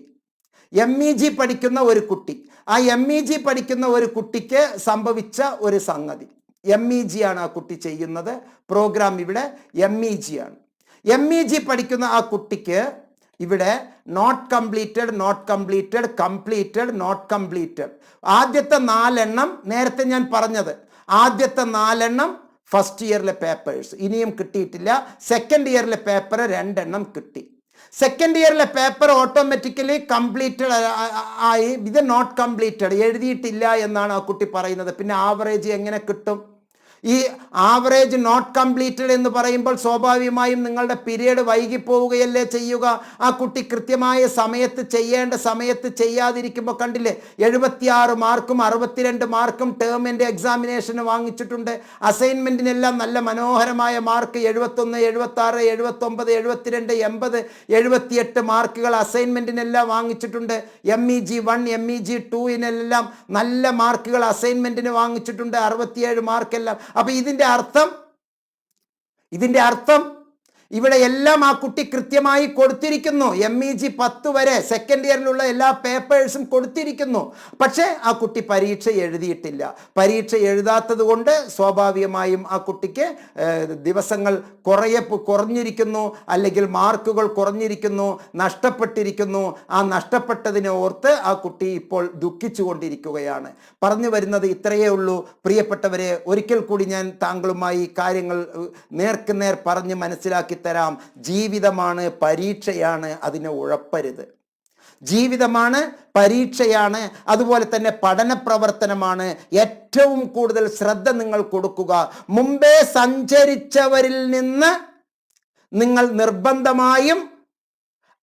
എം ഇ ജി പഠിക്കുന്ന ഒരു കുട്ടി ആ എം ഇ ജി പഠിക്കുന്ന ഒരു കുട്ടിക്ക് സംഭവിച്ച ഒരു സംഗതി. എം ഇ ജി ആണ് ആ കുട്ടി ചെയ്യുന്നത്. പ്രോഗ്രാം ഇവിടെ എം ഇ ജി ആണ്. എം ഇ ജി പഠിക്കുന്ന ആ കുട്ടിക്ക് ഇവിടെ not completed not completed completed not completed ആദ്യത്തെ നാലെണ്ണം നേരത്തെ ഞാൻ പറഞ്ഞത്. ആദ്യത്തെ നാലെണ്ണം ഫസ്റ്റ് ഇയറിലെ പേപ്പേഴ്സ് ഇനിയും കിട്ടിയിട്ടില്ല. സെക്കൻഡ് ഇയറിലെ പേപ്പർ രണ്ടെണ്ണം കിട്ടി. സെക്കൻഡ് ഇയറിലെ പേപ്പർ ഓട്ടോമാറ്റിക്കലി കംപ്ലീറ്റഡ് ആയി. ഇത് നോട്ട് കംപ്ലീറ്റഡ് എഴുതിയിട്ടില്ല എന്നാണ് ആ കുട്ടി പറയുന്നത്. പിന്നെ ആവറേജ് എങ്ങനെ കിട്ടും? ഈ ആവറേജ് നോട്ട് കംപ്ലീറ്റഡ് എന്ന് പറയുമ്പോൾ സ്വാഭാവികമായും നിങ്ങളുടെ പീരീഡ് വൈകിപ്പോവുകയല്ലേ ചെയ്യുക? ആ കുട്ടി കൃത്യമായ സമയത്ത് ചെയ്യേണ്ട സമയത്ത് ചെയ്യാതിരിക്കുമ്പോൾ കണ്ടില്ലേ എഴുപത്തിയാറ് മാർക്കും അറുപത്തിരണ്ട് മാർക്കും ടേമിന്റെ എക്സാമിനേഷന് വാങ്ങിച്ചിട്ടുണ്ട്. അസൈൻമെന്റിനെല്ലാം നല്ല മനോഹരമായ മാർക്ക് എഴുപത്തൊന്ന് എഴുപത്താറ് എഴുപത്തൊമ്പത് എഴുപത്തിരണ്ട് എൺപത് എഴുപത്തിയെട്ട് മാർക്കുകൾ അസൈൻമെന്റിനെല്ലാം വാങ്ങിച്ചിട്ടുണ്ട്. M E G one M E G ടുവിനെല്ലാം നല്ല മാർക്കുകൾ അസൈൻമെന്റിന് വാങ്ങിച്ചിട്ടുണ്ട്. അറുപത്തിയേഴ് മാർക്കെല്ലാം അപ്പോൾ ഇതിന്റെ അർത്ഥം ഇതിന്റെ അർത്ഥം ഇവിടെ എല്ലാം ആ കുട്ടി കൃത്യമായി കൊടുത്തിരിക്കുന്നു. എം ഇ ജി പത്ത് വരെ സെക്കൻഡ് ഇയറിലുള്ള എല്ലാ പേപ്പേഴ്സും കൊടുത്തിരിക്കുന്നു. പക്ഷേ ആ കുട്ടി പരീക്ഷ എഴുതിയിട്ടില്ല. പരീക്ഷ എഴുതാത്തത് കൊണ്ട് സ്വാഭാവികമായും ആ കുട്ടിക്ക് ദിവസങ്ങൾ കുറയെ കുറഞ്ഞിരിക്കുന്നു. അല്ലെങ്കിൽ മാർക്കുകൾ കുറഞ്ഞിരിക്കുന്നു നഷ്ടപ്പെട്ടിരിക്കുന്നു. ആ നഷ്ടപ്പെട്ടതിനെ ഓർത്ത് ആ കുട്ടി ഇപ്പോൾ ദുഃഖിച്ചു കൊണ്ടിരിക്കുകയാണ് പറഞ്ഞു വരുന്നത് ഇത്രയേ ഉള്ളൂ. പ്രിയപ്പെട്ടവരെ ഒരിക്കൽ കൂടി ഞാൻ താങ്കളുമായി കാര്യങ്ങൾ നേർക്കുനേർ നേർക്ക് പറഞ്ഞ് മനസ്സിലാക്കി തരാം. ജീവിതമാണ് പരീക്ഷയാണ് അതിനെ ഉഴപ്പരുത്. ജീവിതമാണ് പരീക്ഷയാണ് അതുപോലെ തന്നെ പഠന പ്രവർത്തനമാണ് ഏറ്റവും കൂടുതൽ ശ്രദ്ധ നിങ്ങൾ കൊടുക്കുക. മുമ്പേ സഞ്ചരിച്ചവരിൽ നിന്ന് നിങ്ങൾ നിർബന്ധമായും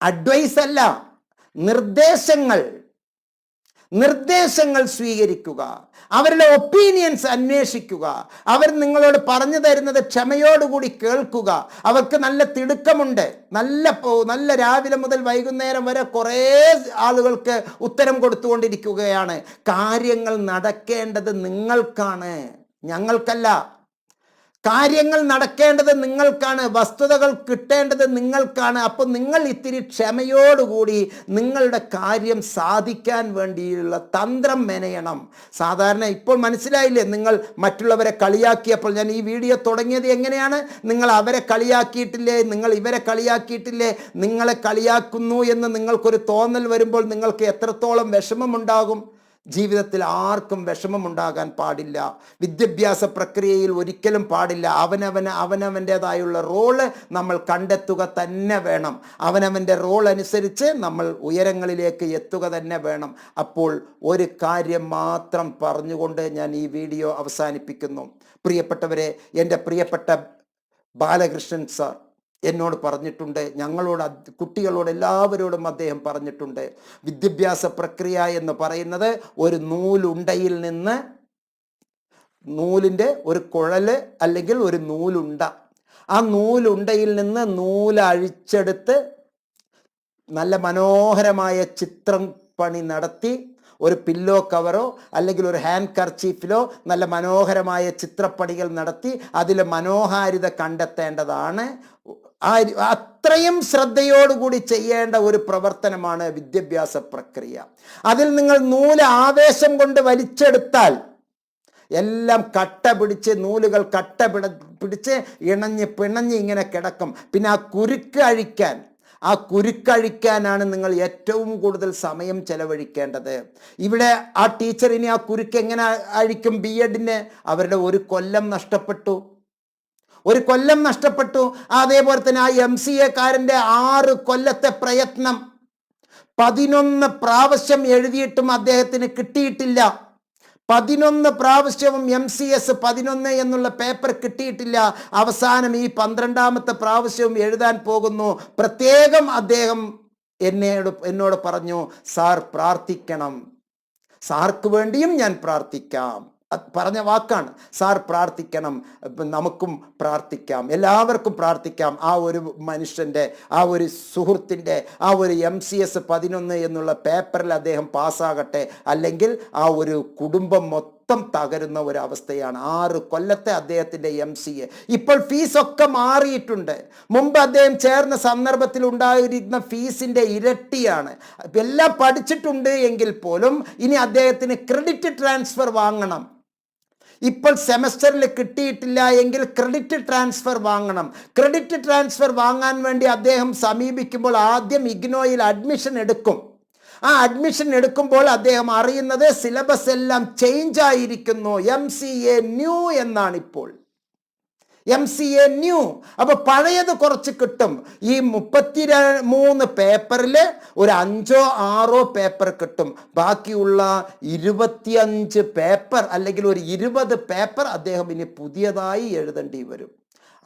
അഡ്വൈസ് അല്ല നിർദ്ദേശങ്ങൾ നിർദ്ദേശങ്ങൾ സ്വീകരിക്കുക അവരുടെ ഒപ്പീനിയൻസ് അന്വേഷിക്കുക അവർ നിങ്ങളോട് പറഞ്ഞു തരുന്നത് ക്ഷമയോടുകൂടി കേൾക്കുക. അവർക്ക് നല്ല തിടുക്കമുണ്ട്. നല്ല നല്ല രാവിലെ മുതൽ വൈകുന്നേരം വരെ കുറേ ആളുകൾക്ക് ഉത്തരം കൊടുത്തുകൊണ്ടിരിക്കുകയാണ്. കാര്യങ്ങൾ നടക്കേണ്ടത് നിങ്ങൾക്കാണ്. ഞങ്ങൾക്കല്ല. കാര്യങ്ങൾ നടക്കേണ്ടത് നിങ്ങൾക്കാണ് വസ്തുതകൾ കിട്ടേണ്ടത് നിങ്ങൾക്കാണ്. അപ്പോൾ നിങ്ങൾ ഇത്തിരി ക്ഷമയോടുകൂടി നിങ്ങളുടെ കാര്യം സാധിക്കാൻ വേണ്ടിയുള്ള തന്ത്രം മെനയണം. സാധാരണ ഇപ്പോൾ മനസ്സിലായില്ലേ നിങ്ങൾ മറ്റുള്ളവരെ കളിയാക്കിയപ്പോൾ ഞാൻ ഈ വീഡിയോ തുടങ്ങിയത് എങ്ങനെയാണ്? നിങ്ങൾ അവരെ കളിയാക്കിയിട്ടില്ലേ? നിങ്ങൾ ഇവരെ കളിയാക്കിയിട്ടില്ലേ? നിങ്ങളെ കളിയാക്കുന്നു എന്ന് നിങ്ങൾക്കൊരു തോന്നൽ വരുമ്പോൾ നിങ്ങൾക്ക് എത്രത്തോളം വിഷമമുണ്ടാകും? ജീവിതത്തിൽ ആർക്കും വിഷമമുണ്ടാകാൻ പാടില്ല. വിദ്യാഭ്യാസ പ്രക്രിയയിൽ ഒരിക്കലും പാടില്ല. അവനവന് അവനവന്റേതായുള്ള റോൾ നമ്മൾ കണ്ടെത്തുക തന്നെ വേണം. അവനവന്റെ റോൾ അനുസരിച്ച് നമ്മൾ ഉയരങ്ങളിലേക്ക് എത്തുക തന്നെ വേണം. അപ്പോൾ ഒരു കാര്യം മാത്രം പറഞ്ഞുകൊണ്ട് ഞാൻ ഈ വീഡിയോ അവസാനിപ്പിക്കുന്നു. പ്രിയപ്പെട്ടവരെ എന്റെ പ്രിയപ്പെട്ട ബാലകൃഷ്ണൻ സാർ എന്നോട് പറഞ്ഞിട്ടുണ്ട്. ഞങ്ങളോട് കുട്ടികളോട് എല്ലാവരോടും അദ്ദേഹം പറഞ്ഞിട്ടുണ്ട്. വിദ്യാഭ്യാസ പ്രക്രിയ എന്ന് പറയുന്നത് ഒരു നൂലുണ്ടയിൽ നിന്ന് നൂലിന്റെ ഒരു കുഴൽ അല്ലെങ്കിൽ ഒരു നൂലുണ്ട. ആ നൂലുണ്ടയിൽ നിന്ന് നൂൽ അഴിച്ചെടുത്ത് നല്ല മനോഹരമായ ചിത്രം പണി നടത്തി ഒരു പില്ലോ കവറോ അല്ലെങ്കിൽ ഒരു ഹാൻഡ് കർച്ചീഫിലോ നല്ല മനോഹരമായ ചിത്രപ്പണികൾ നടത്തി അതിൽ മനോഹാരിത കണ്ടെത്തേണ്ടതാണ്. അത്രയും ശ്രദ്ധയോടുകൂടി ചെയ്യേണ്ട ഒരു പ്രവർത്തനമാണ് വിദ്യാഭ്യാസ പ്രക്രിയ. അതിൽ നിങ്ങൾ നൂൽ ആവേശം കൊണ്ട് വലിച്ചെടുത്താൽ എല്ലാം കട്ട പിടിച്ച് നൂലുകൾ കട്ട പിട പിടിച്ച് ഇണഞ്ഞ് പിണഞ്ഞ് ഇങ്ങനെ കിടക്കും. പിന്നെ ആ കുരുക്ക് അഴിക്കാൻ ആ കുരുക്കഴിക്കാനാണ് നിങ്ങൾ ഏറ്റവും കൂടുതൽ സമയം ചെലവഴിക്കേണ്ടത്. ഇവിടെ ആ ടീച്ചറിനെ ആ കുരുക്ക് എങ്ങനെ അഴിക്കും? ബി എഡിന് അവരുടെ ഒരു കൊല്ലം നഷ്ടപ്പെട്ടു. ഒരു കൊല്ലം നഷ്ടപ്പെട്ടു. അതേപോലെ തന്നെ ആ എം സി എക്കാരന്റെ ആറ് കൊല്ലത്തെ പ്രയത്നം. പതിനൊന്ന് പ്രാവശ്യം എഴുതിയിട്ടും അദ്ദേഹത്തിന് കിട്ടിയിട്ടില്ല. പതിനൊന്ന് പ്രാവശ്യവും എം സി എസ് പതിനൊന്ന് എന്നുള്ള പേപ്പർ കിട്ടിയിട്ടില്ല. അവസാനം ഈ പന്ത്രണ്ടാമത്തെ പ്രാവശ്യവും എഴുതാൻ പോകുന്നു. പ്രത്യേകം അദ്ദേഹം എന്നോട് എന്നോട് പറഞ്ഞു സാർ പ്രാർത്ഥിക്കണം. സാർക്ക് വേണ്ടിയും ഞാൻ പ്രാർത്ഥിക്കാം. പറഞ്ഞ വാക്കാണ്. സാർ പ്രാർത്ഥിക്കണം. നമുക്കും പ്രാർത്ഥിക്കാം. എല്ലാവർക്കും പ്രാർത്ഥിക്കാം. ആ ഒരു മനുഷ്യന്റെ ആ ഒരു സുഹൃത്തിന്റെ ആ ഒരു എം സി എസ് പതിനൊന്ന് എന്നുള്ള പേപ്പറിൽ അദ്ദേഹം പാസ്സാകട്ടെ. അല്ലെങ്കിൽ ആ ഒരു കുടുംബം മൊത്തം തകരുന്ന ഒരു അവസ്ഥയാണ്. ആറ് കൊല്ലത്തെ അദ്ദേഹത്തിന്റെ എം സി എ. ഇപ്പോൾ ഫീസൊക്കെ മാറിയിട്ടുണ്ട്. മുമ്പ് അദ്ദേഹം ചേർന്ന സന്ദർഭത്തിൽ ഉണ്ടായിരുന്ന ഫീസിന്റെ ഇരട്ടിയാണ്. എല്ലാം പഠിച്ചിട്ടുണ്ട് എങ്കിൽ പോലും ഇനി അദ്ദേഹത്തിന് ക്രെഡിറ്റ് ട്രാൻസ്ഫർ വാങ്ങണം. ഇപ്പോൾ സെമസ്റ്ററിൽ കിട്ടിയിട്ടില്ല എങ്കിൽ ക്രെഡിറ്റ് ട്രാൻസ്ഫർ വാങ്ങണം. ക്രെഡിറ്റ് ട്രാൻസ്ഫർ വാങ്ങാൻ വേണ്ടി അദ്ദേഹം സമീപിക്കുമ്പോൾ ആദ്യം ഇഗ്നോയിൽ അഡ്മിഷൻ എടുക്കും. ആ അഡ്മിഷൻ എടുക്കുമ്പോൾ അദ്ദേഹം അറിയുന്നത് സിലബസ് എല്ലാം ചേഞ്ച് ആയിരിക്കുന്നു. എം സി എ ന്യൂ എന്നാണ് ഇപ്പോൾ എം സി എ ന്യൂ അപ്പൊ പഴയത് കുറച്ച് കിട്ടും. ഈ മുപ്പത്തി മൂന്ന് പേപ്പറിൽ ഒരു അഞ്ചോ ആറോ പേപ്പർ കിട്ടും. ബാക്കിയുള്ള ഇരുപത്തിയഞ്ച് പേപ്പർ അല്ലെങ്കിൽ ഒരു ഇരുപത് പേപ്പർ അദ്ദേഹം ഇനി പുതിയതായി എഴുതേണ്ടി വരും.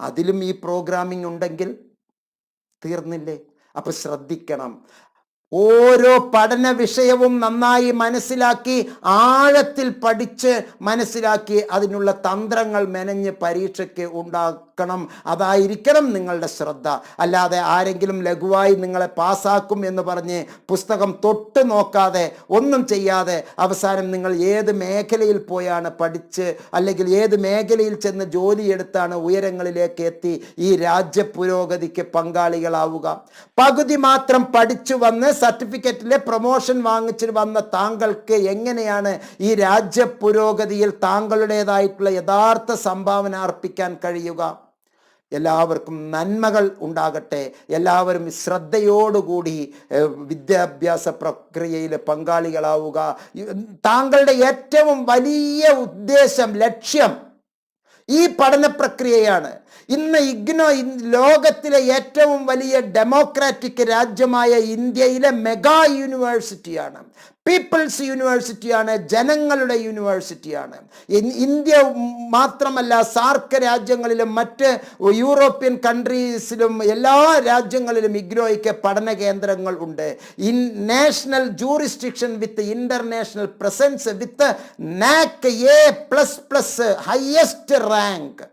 അതിലും ഈ പ്രോഗ്രാമിംഗ് ഉണ്ടെങ്കിൽ തീർന്നില്ലേ? അപ്പൊ ശ്രദ്ധിക്കണം. ഓരോ പഠന വിഷയവും നന്നായി മനസ്സിലാക്കി ആഴത്തിൽ പഠിച്ച് മനസ്സിലാക്കി അതിനുള്ള തന്ത്രങ്ങൾ മെനഞ്ഞ് പരീക്ഷയ്ക്ക് ഉണ്ടാക്കണം അതായിരിക്കണം നിങ്ങളുടെ ശ്രദ്ധ. അല്ലാതെ ആരെങ്കിലും ലഘുവായി നിങ്ങളെ പാസ്സാക്കും എന്ന് പറഞ്ഞ് പുസ്തകം തൊട്ട് നോക്കാതെ ഒന്നും ചെയ്യാതെ അവസാനം നിങ്ങൾ ഏത് മേഖലയിൽ പോയാണ് പഠിച്ച് അല്ലെങ്കിൽ ഏത് മേഖലയിൽ ചെന്ന് ജോലിയെടുത്താണ് ഉയരങ്ങളിലേക്ക് എത്തി ഈ രാജ്യ പുരോഗതിക്ക് പങ്കാളികളാവുക. പകുതി മാത്രം പഠിച്ചു വന്ന് സർട്ടിഫിക്കറ്റിലെ പ്രൊമോഷൻ വാങ്ങിച്ചു വന്ന താങ്കൾക്ക് എങ്ങനെയാണ് ഈ രാജ്യ പുരോഗതിയിൽ താങ്കളുടേതായിട്ടുള്ള യഥാർത്ഥ സംഭാവന അർപ്പിക്കാൻ കഴിയുക? എല്ലാവർക്കും നന്മകൾ ഉണ്ടാകട്ടെ. എല്ലാവരും ശ്രദ്ധയോടുകൂടി വിദ്യാഭ്യാസ പ്രക്രിയയിൽ പങ്കാളികളാവുക. താങ്കളുടെ ഏറ്റവും വലിയ ഉദ്ദേശം ലക്ഷ്യം ഈ പഠന പ്രക്രിയയാണ് ഇന്ന് ഇഗ്നോ ലോകത്തിലെ ഏറ്റവും വലിയ ഡെമോക്രാറ്റിക് രാജ്യമായ ഇന്ത്യയിലെ മെഗാ യൂണിവേഴ്സിറ്റിയാണ്. പീപ്പിൾസ് യൂണിവേഴ്സിറ്റിയാണ് ജനങ്ങളുടെ യൂണിവേഴ്സിറ്റിയാണ്. ഇന്ത്യ മാത്രമല്ല സാർക്ക് രാജ്യങ്ങളിലും മറ്റ് യൂറോപ്യൻ കൺട്രീസിലും എല്ലാ രാജ്യങ്ങളിലും ഇഗ്നോയ്ക്ക് പഠന കേന്ദ്രങ്ങൾ ഉണ്ട്. In national jurisdiction with international presence with NAAC A plus plus highest rank.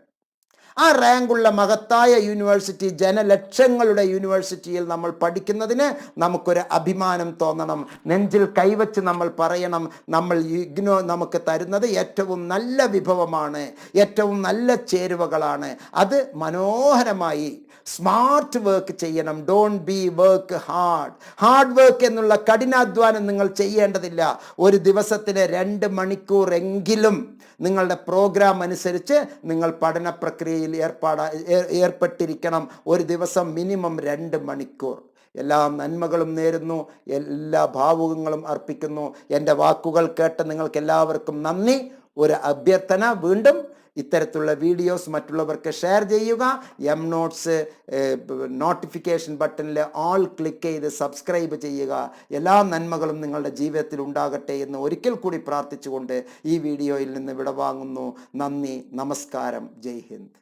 ആ റാങ്കുള്ള മഹത്തായ യൂണിവേഴ്സിറ്റി ജനലക്ഷങ്ങളുടെ യൂണിവേഴ്സിറ്റിയിൽ നമ്മൾ പഠിക്കുന്നതിന് നമുക്കൊരു അഭിമാനം തോന്നണം. നെഞ്ചിൽ കൈവച്ച് നമ്മൾ പറയണം. നമ്മൾ ഇഗ്നോ നമുക്ക് തരുന്നത് ഏറ്റവും നല്ല വിഭവമാണ്. ഏറ്റവും നല്ല ചേരുവകളാണ്. അത് മനോഹരമായി സ്മാർട്ട് വർക്ക് ചെയ്യണം. Don't be work hard hard work എന്നുള്ള കഠിനാധ്വാനം നിങ്ങൾ ചെയ്യേണ്ടതില്ല. ഒരു ദിവസത്തിന് രണ്ട് മണിക്കൂർ എങ്കിലും നിങ്ങളുടെ പ്രോഗ്രാം അനുസരിച്ച് നിങ്ങൾ പഠന പ്രക്രിയയിൽ ഏർപ്പാടാ ഏർപ്പെട്ടിരിക്കണം. ഒരു ദിവസം മിനിമം രണ്ട് മണിക്കൂർ. എല്ലാ നന്മകളും നേരുന്നു. എല്ലാ ഭാവുകങ്ങളും അർപ്പിക്കുന്നു. എന്റെ വാക്കുകൾ കേട്ട് നിങ്ങൾക്ക് എല്ലാവർക്കും നന്ദി. ഒരു അഭ്യർത്ഥന വീണ്ടും ഇത്തരത്തിലുള്ള വീഡിയോസ് മറ്റുള്ളവർക്ക് ഷെയർ ചെയ്യുക. എം നോട്ട്സ് നോട്ടിഫിക്കേഷൻ ബട്ടണിൽ ആൾ ക്ലിക്ക് ചെയ്ത് സബ്സ്ക്രൈബ് ചെയ്യുക. എല്ലാ നന്മകളും നിങ്ങളുടെ ജീവിതത്തിൽ ഉണ്ടാകട്ടെ എന്ന് ഒരിക്കൽ കൂടി പ്രാർത്ഥിച്ചുകൊണ്ട് ഈ വീഡിയോയിൽ നിന്ന് വിടവാങ്ങുന്നു. നന്ദി നമസ്കാരം. ജയ് ഹിന്ദ്.